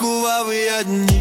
рахував я дні.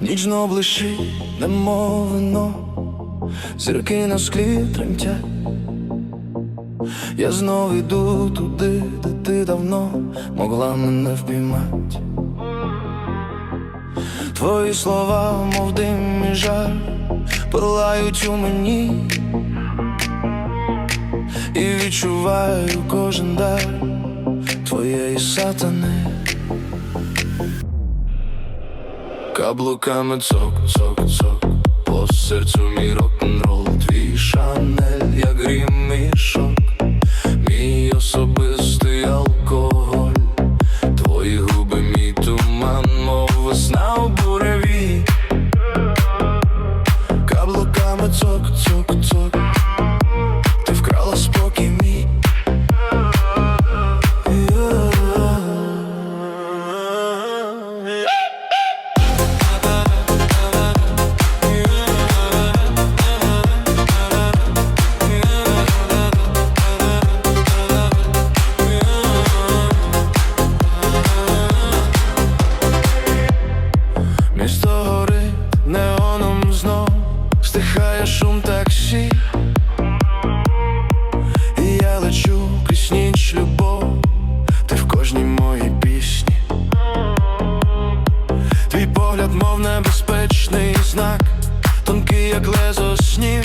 Нічно блищить, немов зірки на склі тремтять. Я знов іду туди, де ти давно могла мене впіймати. Твої слова, мов дим і жар, пилають у мені, і відчуваю кожен дар твоєї сатани. Каблуками цок, цок, цок, по серцю мій рок-н-рол, твій шанель, як грім мішок Мов небезпечний знак, тонкий, як лезо снів.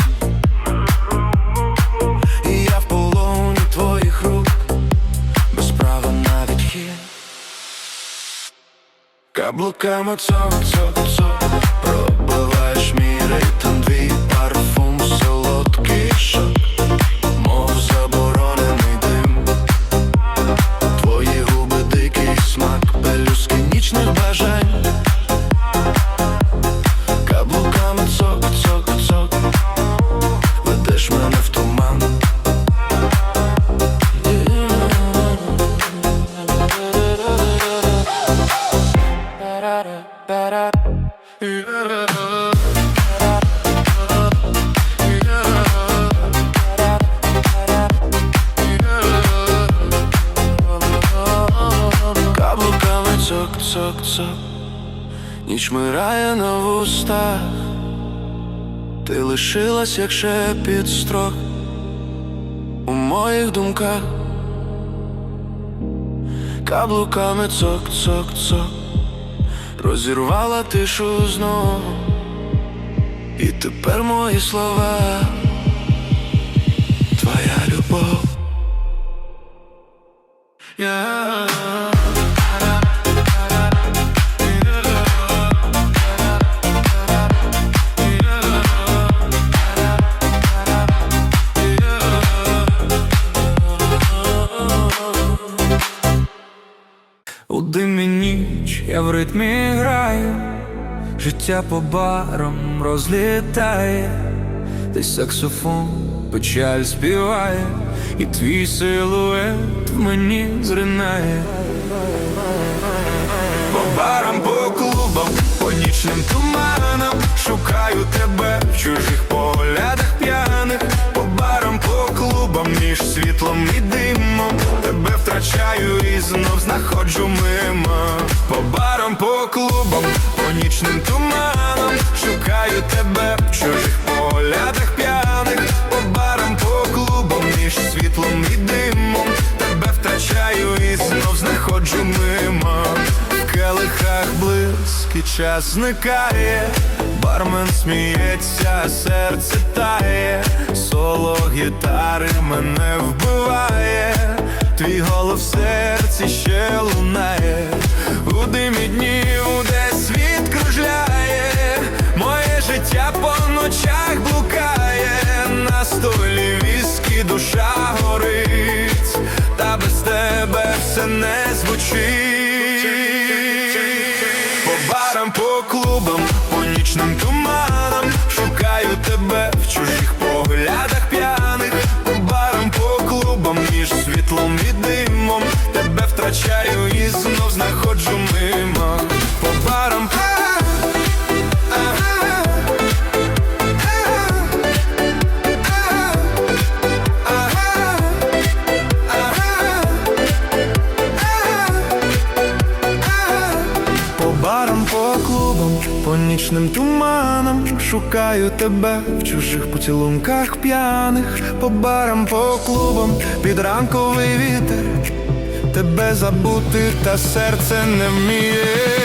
І я в полоні твоїх рук, без на відхід. Каблуками цо, Каблуками цок-цок-цок Ведеш мене в туман. Каблуками цок-цок-цок Ніч мирає на вустах Ти лишилась, як шепіт строк У моїх думках. Каблуками цок-цок-цок Розірвала тишу знову. І тепер мої слова. Твоя любов. Yeah. Ритмі граю, життя по барам розлітає, десь саксофон печаль співає, і твій силует мені зринає. По барам, по клубам, по нічним туманам Шукаю по нічним туманам Шукаю тебе в чужих поглядах п'яних. По барам, по клубам, між світлом і димом. Тебе втрачаю і знов знаходжу мимо. В келихах блиск і час зникає. Бармен сміється, серце тає. Соло гітари мене вбиває. Твій голос в серці ще лунає. У димі днів, Моє по ночах блукає На столі віскі душа горить Та без тебе все не звучить. По барам, по клубам, по нічним Шукаю тебе в чужих поцілунках п'яних По барам, по клубам, під ранковий вітер Тебе забути, та серце не вміє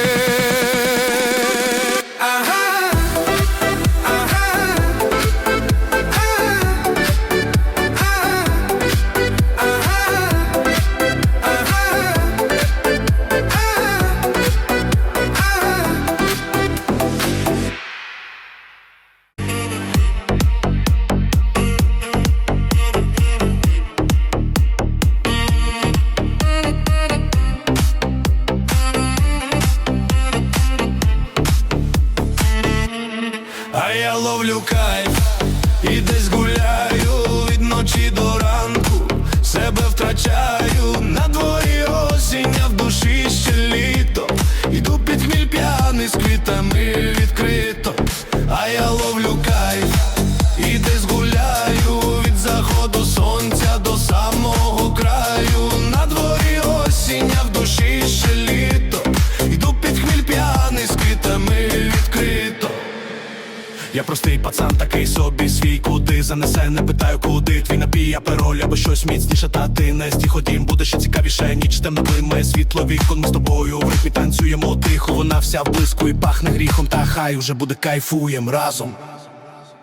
Я простий пацан, такий собі свій, куди занесе, не питаю, куди твій напій, пароль або щось міцніше, та ти не стій, ходім, буде ще цікавіше, ніч темно блимає світло вікон, ми з тобою в ритмі танцюємо тихо, вона вся в блиску і пахне гріхом, та хай уже буде кайфуєм разом.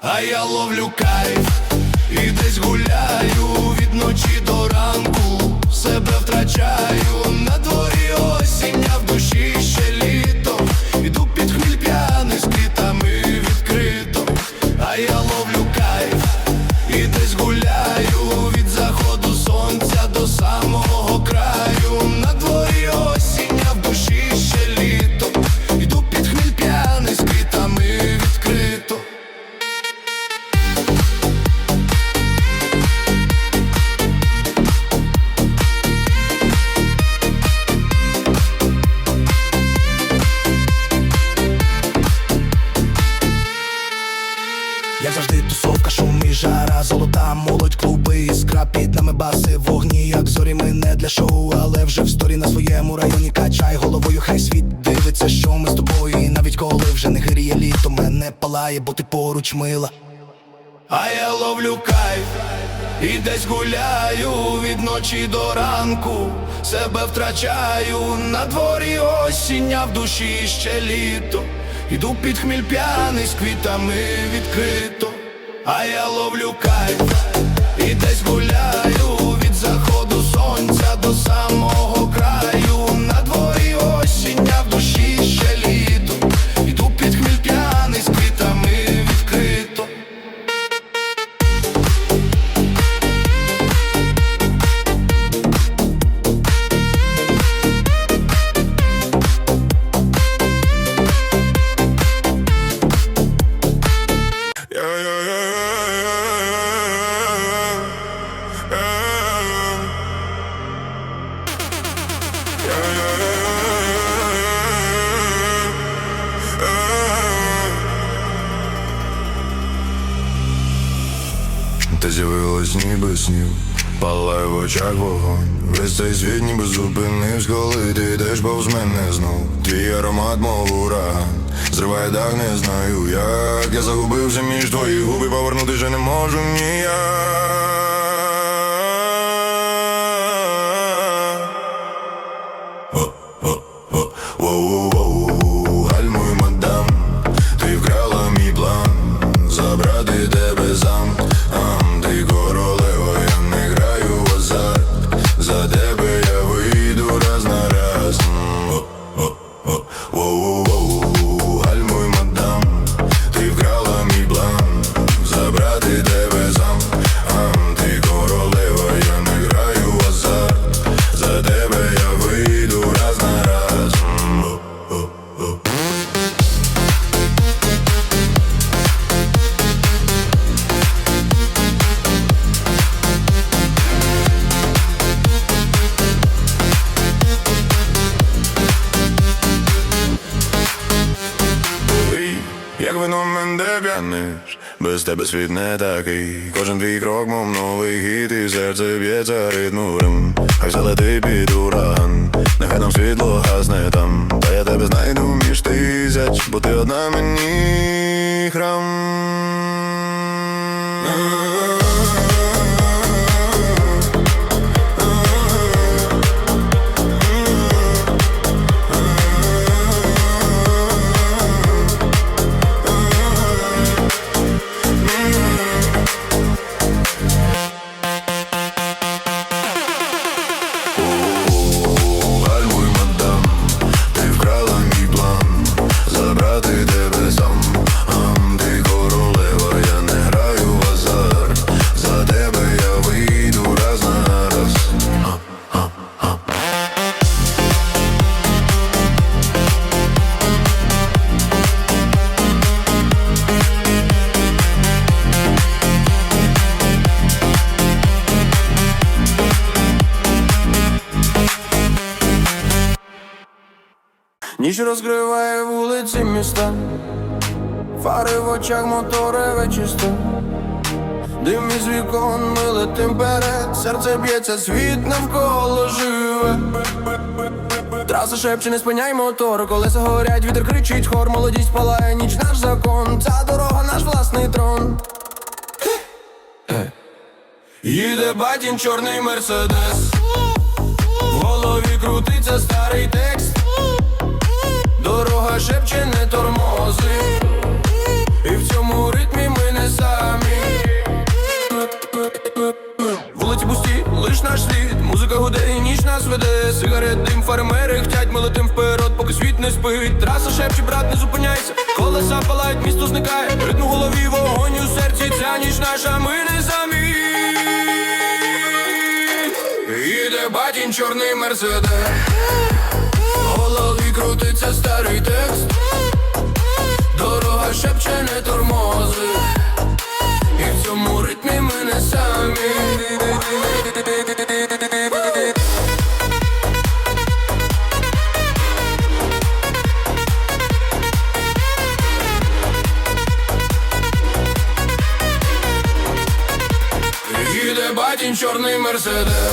А я ловлю кайф палає, бо ти поруч мила. А я ловлю кайф і десь гуляю від ночі до ранку, себе втрачаю на дворі осінь, а в душі ще літо. Іду під хміль п'яний з квітами відкрито, а я ловлю кайф і десь гуляю від заходу сонця до самого снів, палає в очах вогонь. Весь цей світ ніби зупинився, коли ти йдеш повз мене знов. Твій аромат, мов ураган, зриває дах, не знаю як. Я загубився між твої губи, повернути вже не можу ніяк. П'яниш, без тебе світ не такий. Кожен твій крок, мов новий хіт, і серце б'ється ритмурем. Хай залети під ураган, нехай нам світло гасне там. Та я тебе знайду між тисяч, бо ти одна мені храм. Ніч розкриває вулиці міста, фари в очах, мотори вечисто. Дим із вікон, ми летим перед, серце б'ється, світ навколо живе. Траса шепче, не спиняй мотор, колеса горять, вітер кричить, хор, молодість палає, ніч наш закон, ця дорога наш власний трон. Їде батін чорний мерседес, в голові крутиться старий текст. Дорога шепче, не тормози, і в цьому ритмі ми не самі. Вулиці пусті, лиш наш слід, музика гуде і ніч нас веде. Сигарет, дим, фармери хтять, ми летим вперед, поки світ не спить. Траса шепче, брат, не зупиняйся. Колеса палають, місто зникає. Ритм у голові, вогонь у серці, ця ніч наша, ми не самі. Іде батін чорний мерседес крутиться старий текст. Дорога шепче, не тормози. І в цьому ритмі ми не самі. Батін чорний мерседес